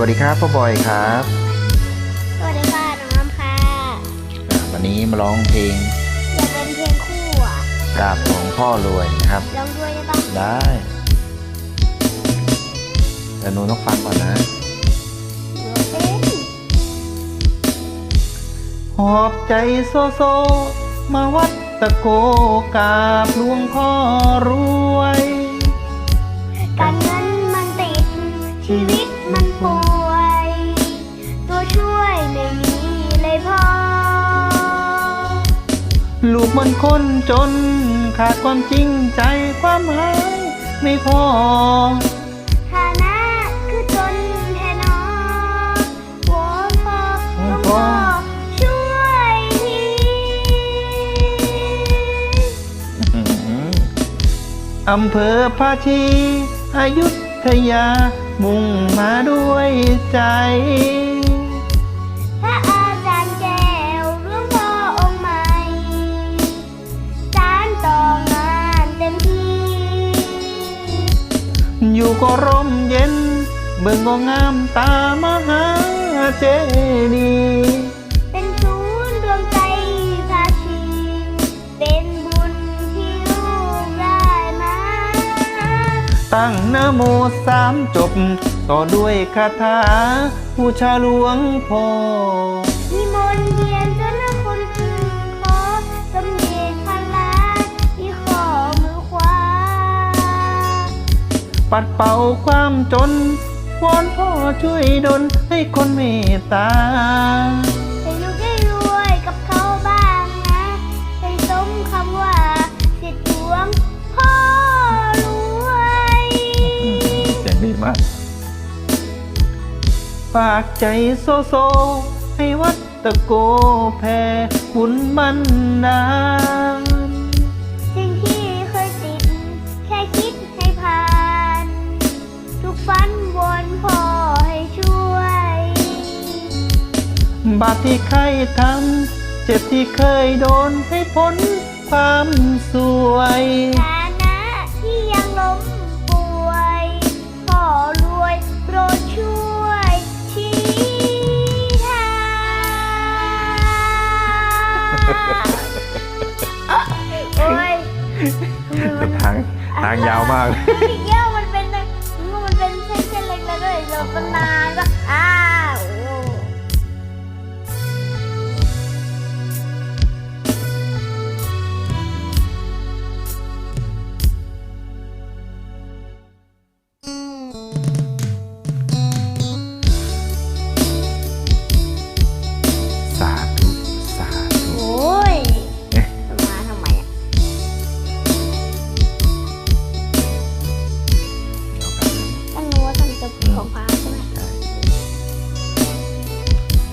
วัสดีครับพ่อบอยครับ สวัสดีค่ะ น้องอ้ำค่ะอ่าวันนี้มาร้องเพลงอยากเป็นเพลงคู่อะกราบของพ่อรวยนะครับ ร้องด้วยได้ปะได้แต่หนูต้องฟังก่อนนะหรือว่าเป็นหอบใจโซโซ มาวัดตะโกกราบหลวงพ่อรวย ลูกมันคนจน ขาดความจริงใจความหมายไม่พอฐานะคือจนแท้หนอวอนพ่อหลวงพ่อช่วยทีอำเภอภาชีอายุทยามุ่งมาด้วยใจ อยู่ก็ร่มเย็น เบิ่งก็งามตามหาเจดีย์เป็นศูนย์ดวงใจภาชีเป็นบุญที่ลูกได้มา ตั้งนะโมสามจบ ต่อด้วยคาถาผู้ชาหลวงพ่อ ปัดเป่าความจน วอนพ่อช่วยดลให้คนเมตตา ให้ลูกได้รวยกับเขาบ้างนะให้สมคำว่าสิทธิหลวงพ่อรวยเสียงดีมาก ฝากใจโซโซ ให้วัดตะโกแผ่บุญบันดาลสิ่ง บาปที่เคยทำเจ็บที่เคยโดนให้พ้นความสวยฐานะที่ยังล้มป่วยพ่อรวยโปรดช่วยชี้ทางโอ้ยทำไมมันทางทางยาวมากพี่เกี้ยวมั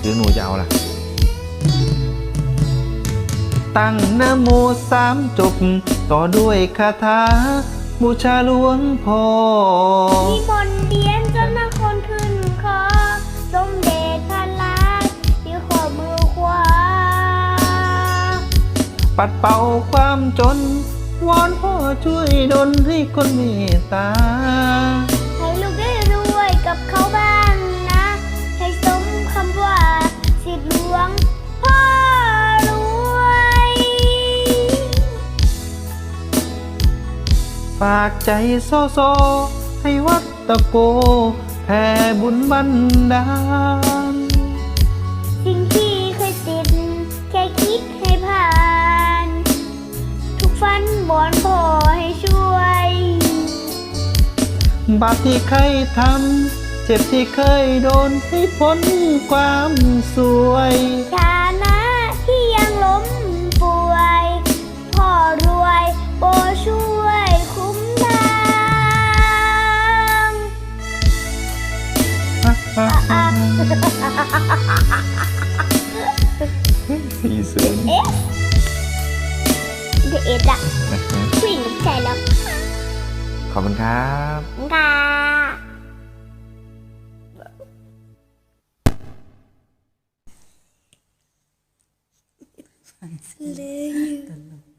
หรือหนูจะเอาล่ะ ตั้งนะโมสามจบ ต่อด้วยคาถาบูชาหลวงพ่อมีมนต์เดียนจนนักคนขึ้นคอสมเด็จพระลาชที่ขอมือขวา ปัดเป่าความจน วอนพ่อช่วยดลให้คนเมตตา ฝากใจโซโซ ให้วัดตะโก แผ่บุญบันดาล สิ่งที่เคยติด แค่คิดให้ผ่าน ทุกฝันบอนพอให้ช่วย บาปที่เคยทำ เจ็บที่เคยโดนให้พ้นความสวย ฐานะ สี่ศูนย์เอ๊ะเดยวเอ็ดอะผู้หญิงกับชายแล้วขอบคุณครับค่ะเลย